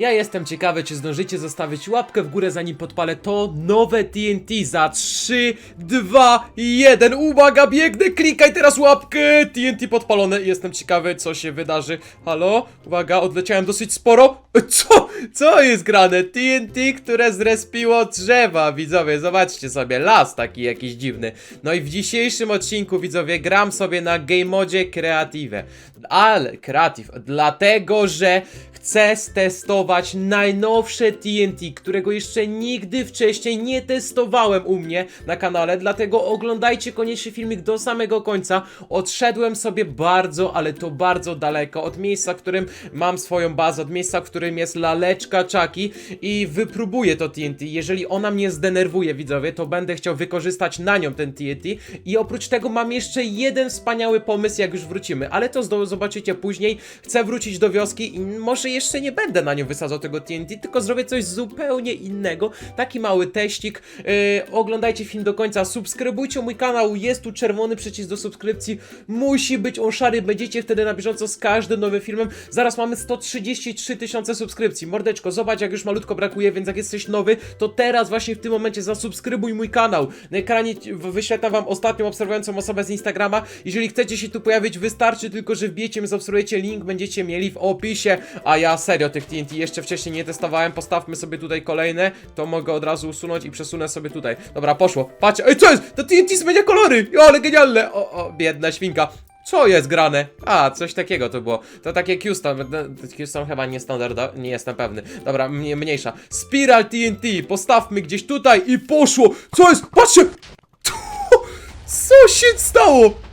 Ja jestem ciekawy, czy zdążycie zostawić łapkę w górę, zanim podpalę to nowe TNT za 3, 2, 1. Uwaga, biegnę, klikaj teraz łapkę. TNT podpalone jestem ciekawy, co się wydarzy. Halo? Uwaga, odleciałem dosyć sporo. Co? Co jest grane? TNT, które zrespiło drzewa, widzowie, zobaczcie sobie, las taki jakiś dziwny. No i w dzisiejszym odcinku, widzowie, gram sobie na game modzie Creative. Ale, Creative, dlatego, że chcę stestować najnowsze TNT, którego jeszcze nigdy wcześniej nie testowałem u mnie na kanale, dlatego oglądajcie koniecznie filmik do samego końca. Odszedłem sobie bardzo, ale to bardzo daleko od miejsca, w którym mam swoją bazę, od miejsca, w którym jest laleczka Chucky i wypróbuję to TNT. Jeżeli ona mnie zdenerwuje, widzowie, to będę chciał wykorzystać na nią ten TNT i oprócz tego mam jeszcze jeden wspaniały pomysł, jak już wrócimy, ale to zobaczycie później. Chcę wrócić do wioski i może jeszcze nie będę na nią wysadzał tego TNT, tylko zrobię coś zupełnie innego. Taki mały teścik. Yy, oglądajcie film do końca, subskrybujcie mój kanał, jest tu czerwony przycisk do subskrypcji. Musi być on szary, będziecie wtedy na bieżąco z każdym nowym filmem. Zaraz mamy 133 tysiące subskrypcji. Mordeczko, zobacz jak już malutko brakuje, więc jak jesteś nowy, to teraz właśnie w tym momencie zasubskrybuj mój kanał. Na ekranie wyświetlam wam ostatnią obserwującą osobę z Instagrama. Jeżeli chcecie się tu pojawić, wystarczy tylko, że wbijecie, zaobserwujecie link, będziecie mieli w opisie. A ja serio tych TNT jeszcze wcześniej nie testowałem. Postawmy sobie tutaj kolejne, to mogę od razu usunąć i przesunę sobie tutaj. Dobra, poszło. Patrzcie, ej, co jest? To TNT zmienia kolory! Jo, ale genialne! O, o, biedna świnka. Co jest grane? A, coś takiego to było. To takie Q-Stone, no, Q-Stone chyba nie standardowe, nie jestem pewny. Dobra, mnie, mniejsza. Spiral TNT, postawmy gdzieś tutaj i poszło! Co jest? Patrzcie! Co się stało?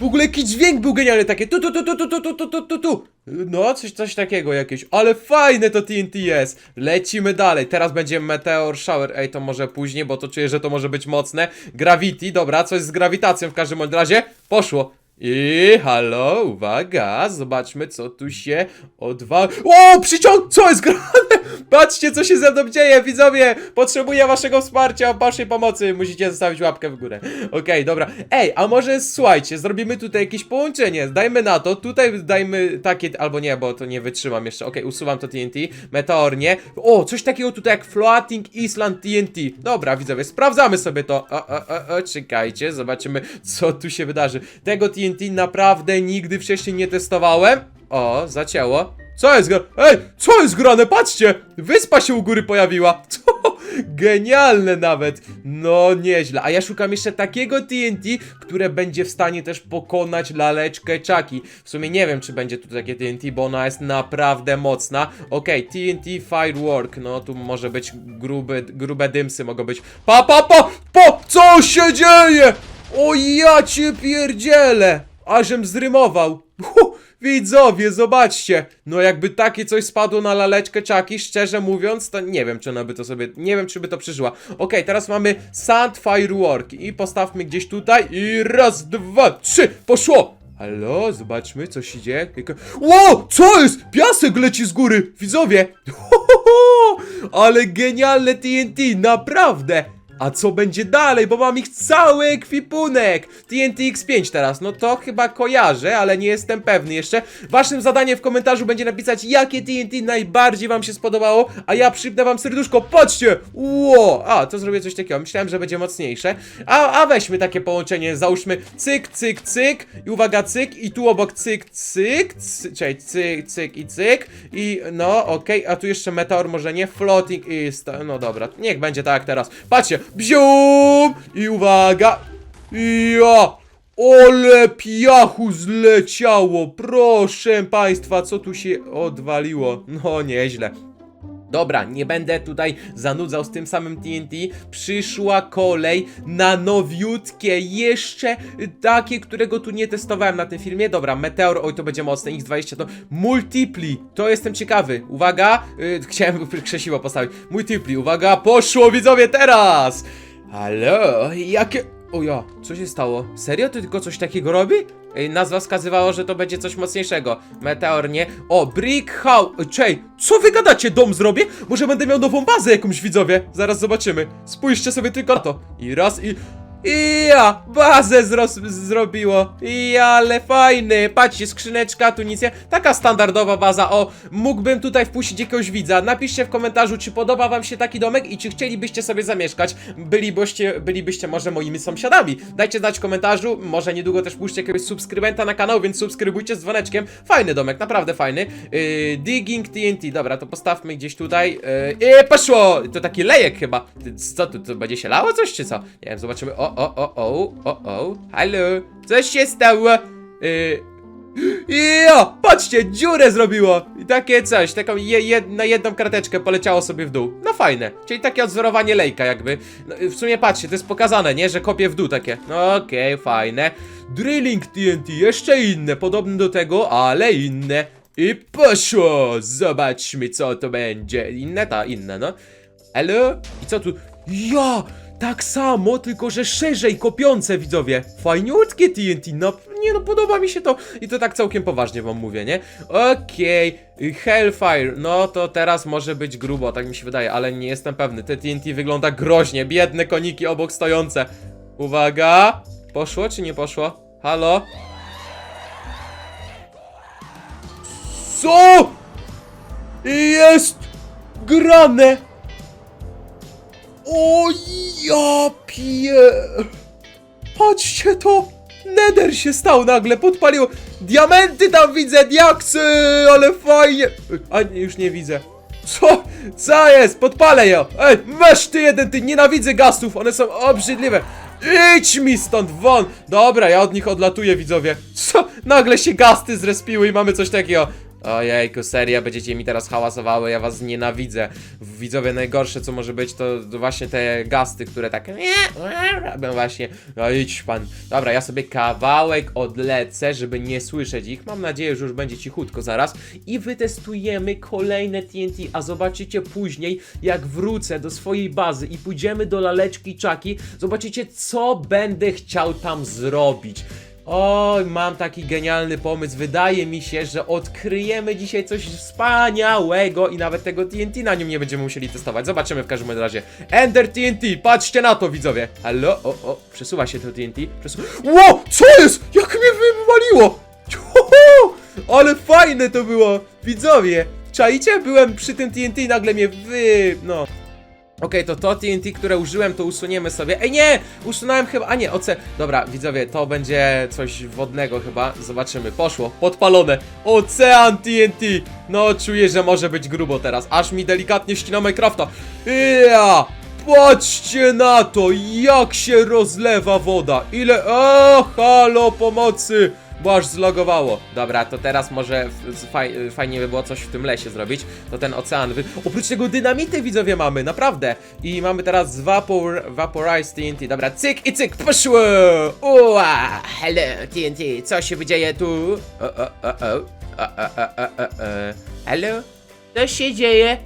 W ogóle jaki dźwięk był genialny, takie tu tu tu tu tu tu tu tu tu tu. No, coś, coś takiego jakieś, ale fajne to TNT jest. Lecimy dalej, teraz będzie Meteor Shower. Ej, to może później, bo to czuję, że to może być mocne. Gravity, dobra, coś z grawitacją w każdym razie. Poszło i halo, uwaga, zobaczmy co tu się odwa... O, przyciąg, co jest grane? Patrzcie co się ze mną dzieje, widzowie! Potrzebuję waszego wsparcia, waszej pomocy, musicie zostawić łapkę w górę. Okej, dobra. Ej, a może słuchajcie, zrobimy tutaj jakieś połączenie, dajmy na to, tutaj dajmy takie, albo nie, bo to nie wytrzymam jeszcze. Okej, usuwam to TNT, meteor nie. O, coś takiego tutaj jak Floating Island TNT. Dobra, widzowie, sprawdzamy sobie to. O, o, o, o, czekajcie, zobaczymy co tu się wydarzy. Tego TNT naprawdę nigdy wcześniej nie testowałem. O, zacięło. Co jest grane? Ej, co jest grane? Patrzcie! Wyspa się u góry pojawiła. Co? Genialne nawet. No, nieźle. A ja szukam jeszcze takiego TNT, które będzie w stanie też pokonać laleczkę Chucky. W sumie nie wiem, czy będzie tu takie TNT, bo ona jest naprawdę mocna. Okej, TNT Firework. No, tu może być grube, grube dymsy mogą być. Pa, pa, pa! Po! Co się dzieje? O ja cię pierdzielę! Ażem zrymował. Hu, widzowie, zobaczcie. No jakby takie coś spadło na laleczkę Chucky, szczerze mówiąc, to nie wiem, czy ona by to sobie, nie wiem, czy by to przeżyła. Okej, teraz mamy Sand Firework i postawmy gdzieś tutaj i raz, dwa, trzy, poszło! Halo, zobaczmy, co się dzieje. Ło, co jest? Piasek leci z góry, widzowie. Ho, ho, ho. Ale genialne TNT, naprawdę. A co będzie dalej, bo mam ich cały ekwipunek TNT X5 teraz, no to chyba kojarzę, ale nie jestem pewny jeszcze. Waszym zadaniem w komentarzu będzie napisać jakie TNT najbardziej wam się spodobało A ja przypnę wam serduszko, patrzcie! Ło! A, to zrobię coś takiego, myślałem, że będzie mocniejsze. A, a weźmy takie połączenie, załóżmy cyk, cyk, cyk. I uwaga, cyk. I tu obok cyk, cyk, cy, czekaj, cyk, cyk i cyk. I no, okej, a tu jeszcze meteor, może nie, floating ist No dobra, niech będzie tak teraz. Patrzcie, bzium! I uwaga! Ja! Ole piachu zleciało! Proszę państwa, co tu się odwaliło? No, nieźle. Dobra, nie będę tutaj zanudzał z tym samym TNT. Przyszła kolej na nowiutkie, jeszcze takie, którego tu nie testowałem na tym filmie. Dobra, Meteor, oj to będzie mocne, X20 to Multipli, to jestem ciekawy. Uwaga, y, chciałem krzesiwo postawić. Multipli, uwaga, poszło widzowie teraz! Halo, jakie... O ja, co się stało? Serio? To tylko coś takiego robi? Ej, nazwa wskazywała, że to będzie coś mocniejszego. Meteor, nie? O, Brick House. Czej, co wy gadacie? Dom zrobię? Może będę miał nową bazę jakąś, widzowie? Zaraz zobaczymy. Spójrzcie sobie tylko na to. I raz, i... Ja, bazę zros- zrobiło. I ale fajny. Patrzcie, skrzyneczka, tu nic. Taka standardowa baza. O, mógłbym tutaj wpuścić jakiegoś widza. Napiszcie w komentarzu, czy podoba wam się taki domek i czy chcielibyście sobie zamieszkać. Bylibyście, bylibyście może moimi sąsiadami. Dajcie znać w komentarzu. Może niedługo też puszczę jakiegoś subskrybenta na kanał, więc subskrybujcie z dzwoneczkiem. Fajny domek, naprawdę fajny. Yy, digging TNT. Dobra, to postawmy gdzieś tutaj. Yy, poszło! To taki lejek chyba. Co tu, to będzie się lało coś, czy co? Nie wiem, zobaczymy. O, o, o, o, o, o. Halo, coś się stało? Yy, Jo, patrzcie, dziurę zrobiło! I takie coś, taką je, jed, na jedną karteczkę poleciało sobie w dół. No fajne, czyli takie odzorowanie lejka jakby. No, w sumie patrzcie, to jest pokazane, nie? Że kopie w dół takie. No okej, fajne. Drilling TNT, jeszcze inne, podobne do tego, ale inne. I poszło! Zobaczmy co to będzie. Inne ta, inne, no. Elo? I co tu? Ja! Tak samo, tylko że szerzej kopiące widzowie. Fajniutkie TNT, no nie no, podoba mi się to. I to tak całkiem poważnie wam mówię, nie? Okej, y, Hellfire, no to teraz może być grubo, tak mi się wydaje, ale nie jestem pewny. Te TNT wygląda groźnie, biedne koniki obok stojące. Uwaga! Poszło czy nie poszło? Halo? Co? Jest grane! O ja pie... Patrzcie to! Nether się stał nagle, podpalił. Diamenty tam widzę, diaksy, ale fajnie. A już nie widzę. Co? Co jest? Podpalę ją. Ej, masz ty jeden, ty nienawidzę gastów, one są obrzydliwe. Idź mi stąd, won! Dobra, ja od nich odlatuję, widzowie. Co? Nagle się gasty zrespiły i mamy coś takiego. Ojejku, seria, będziecie mi teraz hałasowały, ja was nienawidzę. Widzowie, najgorsze co może być, to, właśnie te gasty, które tak robią właśnie. No idź pan. Dobra, ja sobie kawałek odlecę, żeby nie słyszeć ich. Mam nadzieję, że już będzie cichutko zaraz. I wytestujemy kolejne TNT, a zobaczycie później, jak wrócę do swojej bazy i pójdziemy do laleczki czaki, zobaczycie, co będę chciał tam zrobić. Oj, mam taki genialny pomysł. Wydaje mi się, że odkryjemy dzisiaj coś wspaniałego i nawet tego TNT na nim nie będziemy musieli testować. Zobaczymy w każdym razie. Ender TNT, patrzcie na to, widzowie. Halo, o, o, przesuwa się to TNT. Przesu... Ło, co jest? Jak mnie wywaliło? Ale fajne to było, widzowie. Czaicie? Byłem przy tym TNT i nagle mnie wy... no... Okej, to to TNT, które użyłem, to usuniemy sobie. Ej, nie! Usunąłem chyba. A nie, oce. Dobra, widzowie, to będzie coś wodnego chyba. Zobaczymy. Poszło. Podpalone. Ocean TNT. No, czuję, że może być grubo teraz. Aż mi delikatnie ścina Minecrafta. Ja! Patrzcie na to, jak się rozlewa woda. Ile. O, halo, pomocy! Bo aż zlogowało. Dobra, to teraz może faj, fajnie by było coś w tym lesie zrobić. To ten ocean. Wy... Oprócz tego dynamity widzowie mamy, naprawdę. I mamy teraz vapor, vaporize TNT. Dobra, cyk i cyk, poszło! Ua, hello TNT, co się dzieje tu? O, o, o, o. O, o, o, o, o. Hello? Co się dzieje?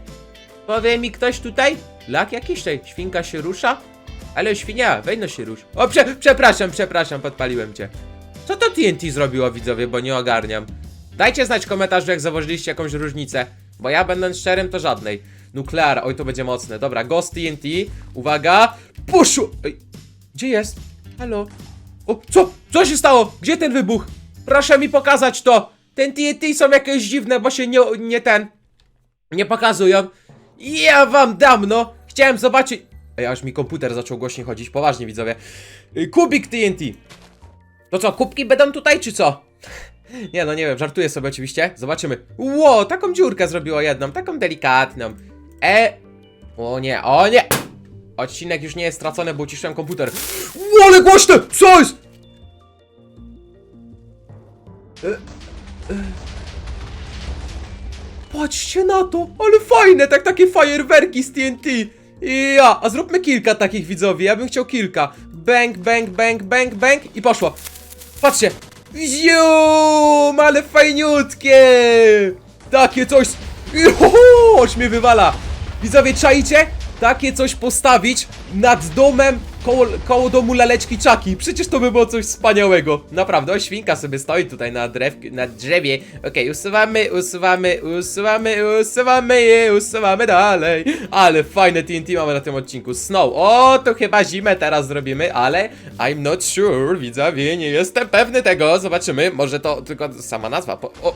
Powie mi ktoś tutaj? Lak jakiś tutaj, świnka się rusza? Ale świnia, weź no się rusz. O, prze, przepraszam, przepraszam, podpaliłem cię. Co to TNT zrobiło widzowie, bo nie ogarniam. Dajcie znać w komentarzu, jak zauważyliście jakąś różnicę. Bo ja będąc szczerym, to żadnej. Nuklear, oj to będzie mocne. Dobra, Ghost TNT, uwaga. Puszu! Ej, gdzie jest? Halo? O, co? Co się stało? Gdzie ten wybuch? Proszę mi pokazać to! Ten TNT są jakieś dziwne, bo się nie, nie ten... Nie pokazują. Ja wam dam, no! Chciałem zobaczyć... Ej, aż mi komputer zaczął głośniej chodzić, poważnie widzowie. Kubik TNT. To co, kubki będą tutaj, czy co? Nie no, nie wiem, żartuję sobie oczywiście. Zobaczymy. Ło, taką dziurkę zrobiło jedną, taką delikatną. E... O nie, o nie! Odcinek już nie jest stracony, bo uciszyłem komputer. Ło, ale głośne! Co jest? E, e. Patrzcie na to, ale fajne, tak takie fajerwerki z TNT. Ja, a zróbmy kilka takich widzowie, ja bym chciał kilka. Bang, bang, bang, bang, bang i poszło. Patrzcie. Zium, ale fajniutkie. Takie coś. Aż mnie wywala. Widzowie, czaicie? Takie coś postawić nad domem koło, koło domu laleczki czaki. Przecież to by było coś wspaniałego. Naprawdę, o świnka sobie stoi tutaj na, drew, na drzewie. Okej, usuwamy, usuwamy, usuwamy, usuwamy je, usuwamy dalej. Ale fajne TNT mamy na tym odcinku. Snow. O, to chyba zimę teraz zrobimy, ale I'm not sure, widzowie, nie jestem pewny tego. Zobaczymy, może to tylko sama nazwa. Po, o,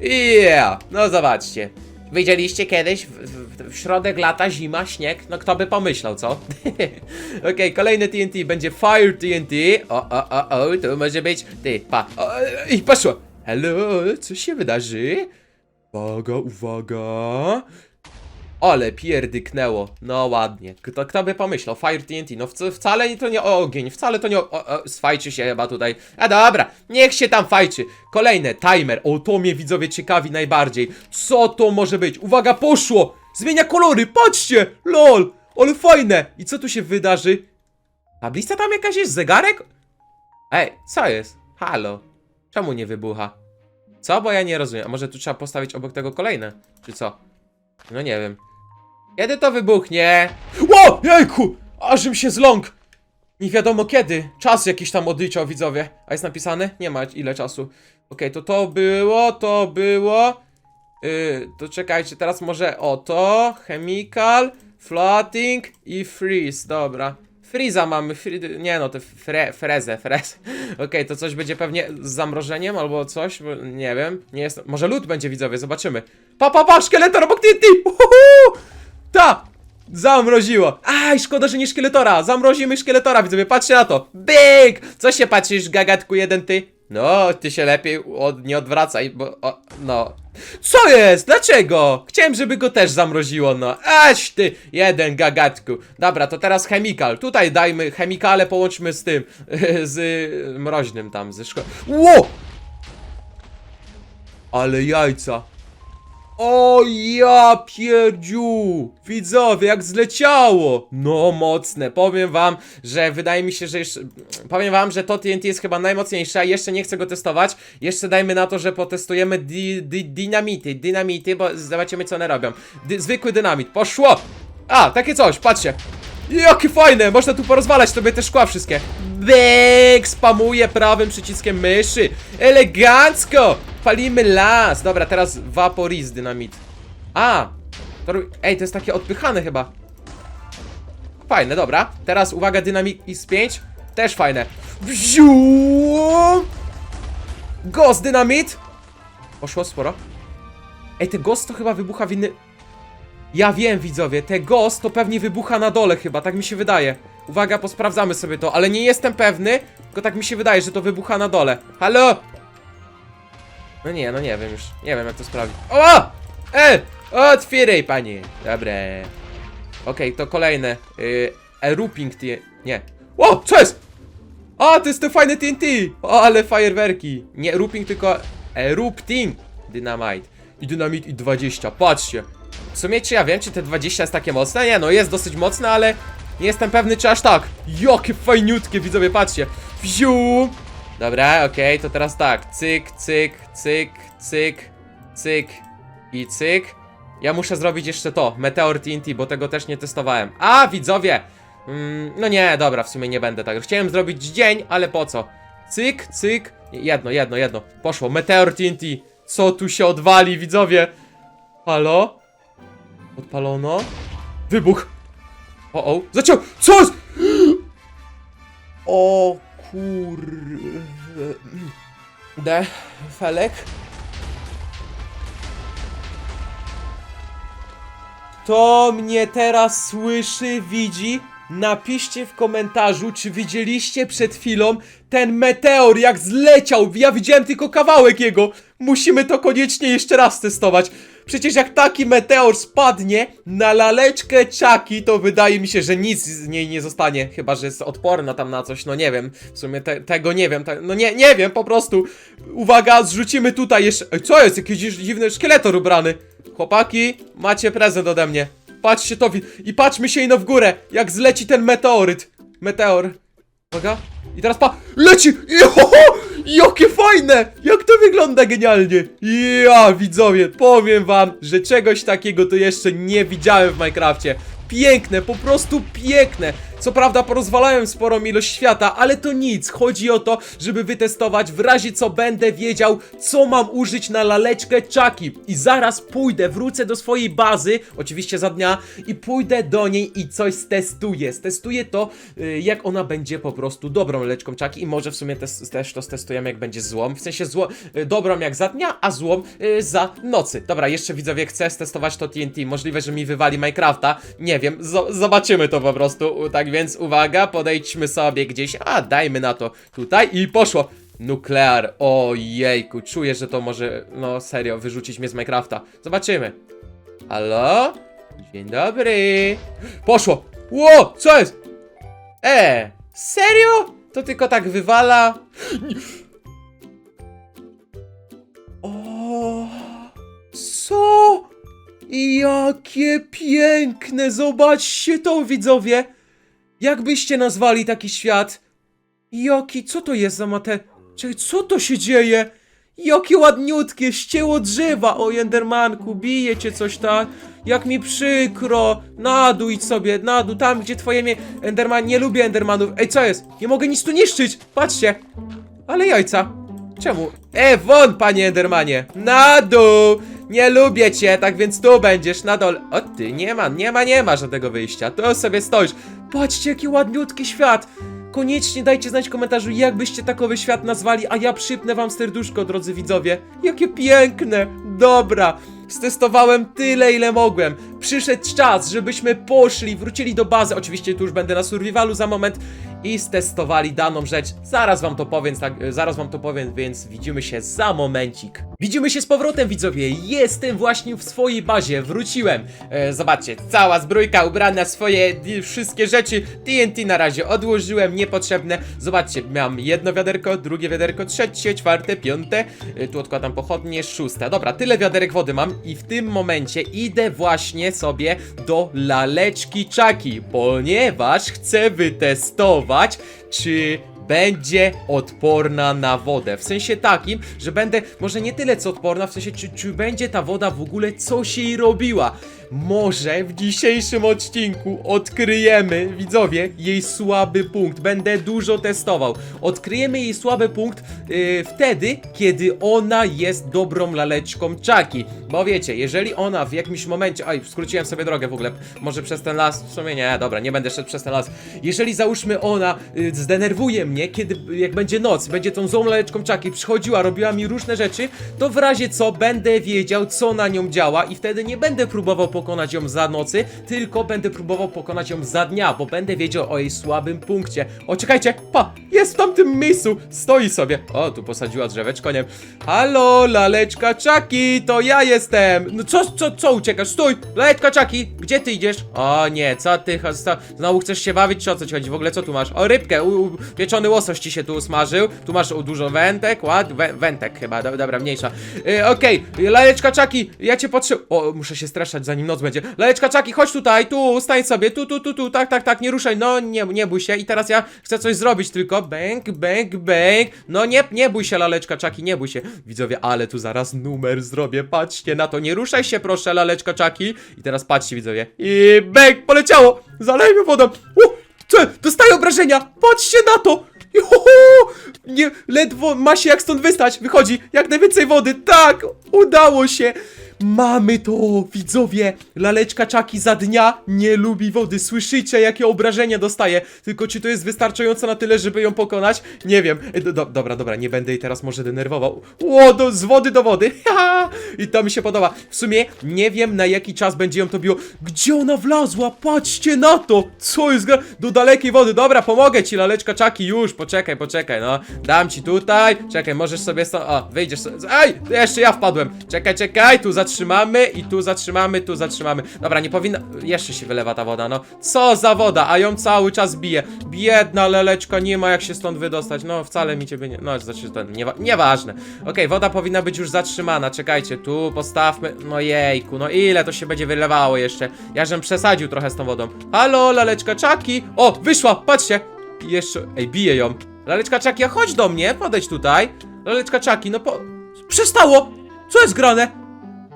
yeah, no zobaczcie. Widzieliście kiedyś w, w, w środek lata, zima, śnieg? No kto by pomyślał, co? Okej, kolejny TNT będzie Fire TNT. O, o, o, o, tu może być. Ty, pa. O, I poszło. Hello, co się wydarzy? Uwaga, uwaga. Ale pierdyknęło. No ładnie. Kto, kto by pomyślał? Fire TNT. No wc wcale to nie ogień. Wcale to nie o, o, się chyba tutaj. A dobra, niech się tam fajczy. Kolejne, timer. O, to mnie widzowie ciekawi najbardziej. Co to może być? Uwaga, poszło! Zmienia kolory, patrzcie! LOL! Ale fajne! I co tu się wydarzy? Tablica tam jakaś jest? Zegarek? Ej, co jest? Halo? Czemu nie wybucha? Co? Bo ja nie rozumiem. A może tu trzeba postawić obok tego kolejne? Czy co? No nie wiem. Kiedy to wybuchnie? Ło! Jejku! Ażym się zląkł! Nie wiadomo kiedy. Czas jakiś tam odliczał, widzowie. A jest napisane? Nie ma ile czasu. Okej, to to było, to było. Yy, to czekajcie, teraz może o to. Chemical, floating i freeze. Dobra. Freeza mamy, nie no, te fre, frezę, frez. Okej, to coś będzie pewnie z zamrożeniem albo coś, nie wiem, nie jest, może lód będzie widzowie, zobaczymy. Pa, pa, pa, szkieletor obok TNT! Uhuhu! Ta! Zamroziło! Aj, szkoda, że nie szkieletora! Zamrozimy szkieletora, widzowie, patrzcie na to! Byk! Co się patrzysz, gagatku jeden ty? No, ty się lepiej od, nie odwracaj, bo, o, no... Co jest? Dlaczego? Chciałem, żeby go też zamroziło, no. Aś ty, jeden gagatku. Dobra, to teraz chemikal. Tutaj dajmy chemikale, połączmy z tym, z y, mroźnym tam, ze szko... Ło! Ale jajca. O ja pierdziu! Widzowie, jak zleciało! No mocne, powiem wam, że wydaje mi się, że jeszcze... Powiem wam, że to TNT jest chyba najmocniejsze, a jeszcze nie chcę go testować. Jeszcze dajmy na to, że potestujemy di, di, dynamity, dynamity, bo zobaczymy co one robią. Zwykły dynamit, poszło! A, takie coś, patrzcie. Jakie fajne, można tu porozwalać sobie te szkła wszystkie. Byk, spamuję prawym przyciskiem myszy. Elegancko! Palimy las. Dobra, teraz vaporiz dynamit. A! To, ej, to jest takie odpychane chyba. Fajne, dobra. Teraz uwaga, dynamik X5. Też fajne. Wziu! Ghost dynamit! Poszło sporo. Ej, ten ghost to chyba wybucha w inny... Ja wiem, widzowie, te ghost to pewnie wybucha na dole chyba, tak mi się wydaje. Uwaga, posprawdzamy sobie to, ale nie jestem pewny, tylko tak mi się wydaje, że to wybucha na dole. Halo? No nie, no nie wiem już, nie wiem jak to sprawdzić. O! E! Otwieraj, panie! Dobre. Okej, to kolejne. Yy, eruping. Nie. O! Co jest? A, to jest te fajne TNT! O, ale fajerwerki. Nie eruping, tylko erupting dynamite. I dynamit i 20, patrzcie. W sumie czy ja wiem, czy te 20 jest takie mocne? Nie, no jest dosyć mocne, ale nie jestem pewny, czy aż tak. Jakie fajniutkie, widzowie, patrzcie. Wziu! Dobra, okej, to teraz tak. Cyk, cyk, cyk, cyk, cyk i cyk. Ja muszę zrobić jeszcze to, Meteor TNT, bo tego też nie testowałem. A, widzowie! Mm, no nie, dobra, w sumie nie będę tak. Chciałem zrobić dzień, ale po co? Cyk, cyk. Jedno, jedno, jedno. Poszło, Meteor TNT. Co tu się odwali, widzowie? Halo? Odpalono. Wybuch. O, o. Zaciął. Co jest? O kur... De, Felek? Kto mnie teraz słyszy, widzi? Napiszcie w komentarzu, czy widzieliście przed chwilą ten meteor, jak zleciał. Ja widziałem tylko kawałek jego. Musimy to koniecznie jeszcze raz testować. Przecież jak taki meteor spadnie na laleczkę czaki, to wydaje mi się, że nic z niej nie zostanie. Chyba, że jest odporna tam na coś, no nie wiem. W sumie te, tego nie wiem. Te, no nie, nie wiem, po prostu. Uwaga, zrzucimy tutaj jeszcze... Ej, co jest? Jakiś dziwny szkieletor ubrany. Chłopaki, macie prezent ode mnie. Patrzcie to i patrzmy się ino w górę, jak zleci ten meteoryt. Meteor. Uwaga. I teraz pa... Leci! Joho! Jakie fajne! Jak to wygląda genialnie! Ja, widzowie, powiem wam, że czegoś takiego to jeszcze nie widziałem w Minecrafcie. piękne, po prostu piękne. Co prawda porozwalałem sporą ilość świata, ale to nic. Chodzi o to, żeby wytestować, w razie co będę wiedział, co mam użyć na laleczkę Chucky. I zaraz pójdę, wrócę do swojej bazy, oczywiście za dnia, i pójdę do niej i coś stestuję. Stestuję to, y, jak ona będzie po prostu dobrą laleczką Chucky i może w sumie też to stestujemy, jak będzie złą. W sensie zło y, dobrą jak za dnia, a złą y, za nocy. Dobra, jeszcze widzowie, chcę stestować to TNT. Możliwe, że mi wywali Minecrafta. Nie wiem, zo- zobaczymy to po prostu. Tak więc uwaga, podejdźmy sobie gdzieś. A, dajmy na to tutaj i poszło. Nuklear, ojejku, czuję, że to może, no serio, wyrzucić mnie z Minecrafta. Zobaczymy. Halo? Dzień dobry. Poszło. Ło, co jest? E, serio? To tylko tak wywala. O, co? Jakie piękne! Zobaczcie to, widzowie! Jakbyście nazwali taki świat? Jaki, co to jest za mate... Czekaj, co to się dzieje? Jakie ładniutkie, ścięło drzewa! O, Endermanku, bije cię coś tak? Jak mi przykro! Nadójdź sobie, nadół, tam gdzie twoje mnie... Enderman, nie lubię Endermanów. Ej, co jest? Nie mogę nic tu niszczyć! Patrzcie! Ale jajca! Czemu? E, won, panie Endermanie! Na dół! Nie lubię cię, tak więc tu będziesz na dole. O ty, nie ma, nie ma, nie ma żadnego wyjścia. Tu sobie stoisz. Patrzcie, jaki ładniutki świat. Koniecznie dajcie znać w komentarzu, jak byście takowy świat nazwali, a ja przypnę wam serduszko, drodzy widzowie. Jakie piękne! Dobra, stestowałem tyle, ile mogłem. Przyszedł czas, żebyśmy poszli, wrócili do bazy. Oczywiście tu już będę na survivalu za moment i stestowali daną rzecz. Zaraz wam to powiem, tak, e, zaraz wam to powiem, więc widzimy się za momencik. Widzimy się z powrotem, widzowie. Jestem właśnie w swojej bazie, wróciłem. E, zobaczcie, cała zbrójka ubrana, swoje wszystkie rzeczy. TNT na razie odłożyłem, niepotrzebne. Zobaczcie, mam jedno wiaderko, drugie wiaderko, trzecie, czwarte, piąte. E, tu odkładam pochodnie, szóste. Dobra, tyle wiaderek wody mam i w tym momencie idę właśnie sobie do laleczki Chucky, ponieważ chcę wytestować, czy będzie odporna na wodę. W sensie takim, że będę może nie tyle co odporna, w sensie czy, czy będzie ta woda w ogóle coś jej robiła. Może w dzisiejszym odcinku odkryjemy, widzowie, jej słaby punkt. Będę dużo testował. Odkryjemy jej słaby punkt yy, wtedy, kiedy ona jest dobrą laleczką Chucky. Bo wiecie, jeżeli ona w jakimś momencie... Oj, skróciłem sobie drogę w ogóle. Może przez ten las? W sumie nie, dobra, nie będę szedł przez ten las. Jeżeli załóżmy ona y, zdenerwuje mnie, kiedy jak będzie noc, będzie tą złą laleczką Chucky, przychodziła, robiła mi różne rzeczy, to w razie co będę wiedział, co na nią działa i wtedy nie będę próbował pokonać ją za nocy, tylko będę próbował pokonać ją za dnia, bo będę wiedział o jej słabym punkcie. O, czekajcie, pa, jest w tamtym miejscu, stoi sobie. O, tu posadziła drzeweczko, nie Halo, laleczka Chucky, to ja jestem. No co, co, co uciekasz? Stój, laleczka Chucky, gdzie ty idziesz? O nie, co ty, znowu chcesz się bawić, czy o co ci chodzi? W ogóle co tu masz? O, rybkę, u, u, pieczony łosoś ci się tu usmażył, tu masz u, dużo wętek, ład, wę, wętek chyba, do, dobra, mniejsza. Y, Okej, laleczka Chucky, ja cię potrzebuję, o, muszę się streszczać, zanim noc będzie. Laleczka Chucky, chodź tutaj, tu, stań sobie, tu, tu, tu, tu, tak, tak, tak, nie ruszaj, no, nie, nie bój się i teraz ja chcę coś zrobić tylko, bang, bang, bang, no nie, nie bój się, laleczka Chucky, nie bój się. Widzowie, ale tu zaraz numer zrobię, patrzcie na to, nie ruszaj się proszę, laleczka Chucky. I teraz patrzcie, widzowie, i bang, poleciało, zalejmy wodą, u, co, dostaję obrażenia, patrzcie na to, Juhu! Nie, ledwo ma się jak stąd wystać. Wychodzi jak najwięcej wody. Tak, udało się. Mamy to, widzowie. Laleczka czaki za dnia nie lubi wody. Słyszycie, jakie obrażenia dostaje. Tylko czy to jest wystarczająco na tyle, żeby ją pokonać? Nie wiem. E, Do, do, dobra, dobra, nie będę jej teraz może denerwował. Ło, do, z wody do wody. I to mi się podoba. W sumie nie wiem, na jaki czas będzie ją to biło. Gdzie ona wlazła? Patrzcie na to. Co jest. Do dalekiej wody. Dobra, pomogę ci, laleczka czaki. Już, poczekaj, poczekaj, no. Dam ci tutaj. Czekaj, możesz sobie stąd... O, wyjdziesz sobie... Ej, jeszcze ja wpadłem. Czekaj, czekaj, tu zatrzymamy i tu zatrzymamy, tu zatrzymamy. Dobra, nie powinna... Jeszcze się wylewa ta woda, no. Co za woda, a ją cały czas bije. Biedna leleczka, nie ma jak się stąd wydostać. No, wcale mi ciebie nie... No, znaczy ten... Niewa... Nieważne. Okej, woda powinna być już zatrzymana. Czekajcie, tu postawmy... No jejku, no ile to się będzie wylewało jeszcze? Ja żem przesadził trochę z tą wodą. Halo, laleczka czaki. O, wyszła, patrzcie. Jeszcze... Ej, bije ją. Laleczka czaki, a chodź do mnie, podejdź tutaj. Laleczka czaki, no po... Przestało! Co jest grane?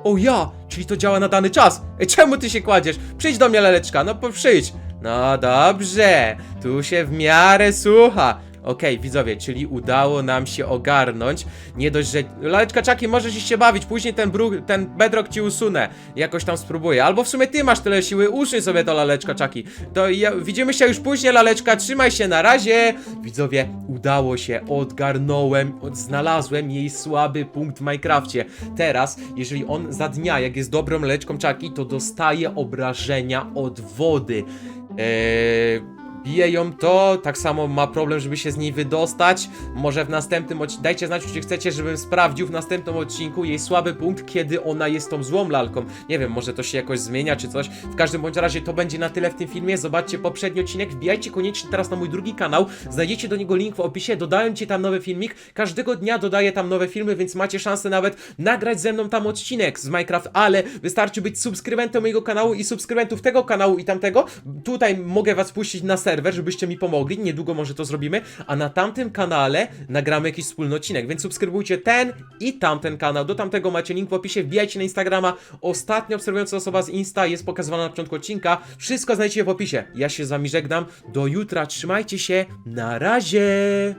O ja, czyli to działa na dany czas. Ej, czemu ty się kładziesz? Przyjdź do mnie, laleczka, no po- przyjdź. No dobrze, tu się w miarę słucha. Okej, widzowie, czyli udało nam się ogarnąć. Nie dość, że. Laleczka czaki, możesz się bawić. Później ten bruch, ten bedrock ci usunę. Jakoś tam spróbuję. Albo w sumie ty masz tyle siły, usuń sobie to laleczka czaki. To ja, widzimy się już później, laleczka. Trzymaj się na razie. Widzowie, udało się. Odgarnąłem, od, znalazłem jej słaby punkt w Minecrafcie. Teraz, jeżeli on za dnia, jak jest dobrą laleczką czaki, to dostaje obrażenia od wody. Eee bije ją to, tak samo ma problem, żeby się z niej wydostać. Może w następnym odcinku, dajcie znać, czy chcecie, żebym sprawdził w następnym odcinku jej słaby punkt, kiedy ona jest tą złą lalką. Nie wiem, może to się jakoś zmienia, czy coś. W każdym bądź razie to będzie na tyle w tym filmie. Zobaczcie poprzedni odcinek, wbijajcie koniecznie teraz na mój drugi kanał, znajdziecie do niego link w opisie, dodałem ci tam nowy filmik. Każdego dnia dodaję tam nowe filmy, więc macie szansę nawet nagrać ze mną tam odcinek z Minecraft, ale wystarczy być subskrybentem mojego kanału i subskrybentów tego kanału i tamtego. Tutaj mogę was puścić na serwer, żebyście mi pomogli. Niedługo może to zrobimy, a na tamtym kanale nagramy jakiś wspólny odcinek, więc subskrybujcie ten i tamten kanał. Do tamtego macie link w opisie, wbijajcie na Instagrama. Ostatnia obserwująca osoba z Insta jest pokazywana na początku odcinka. Wszystko znajdziecie w opisie. Ja się z wami żegnam. Do jutra. Trzymajcie się. Na razie.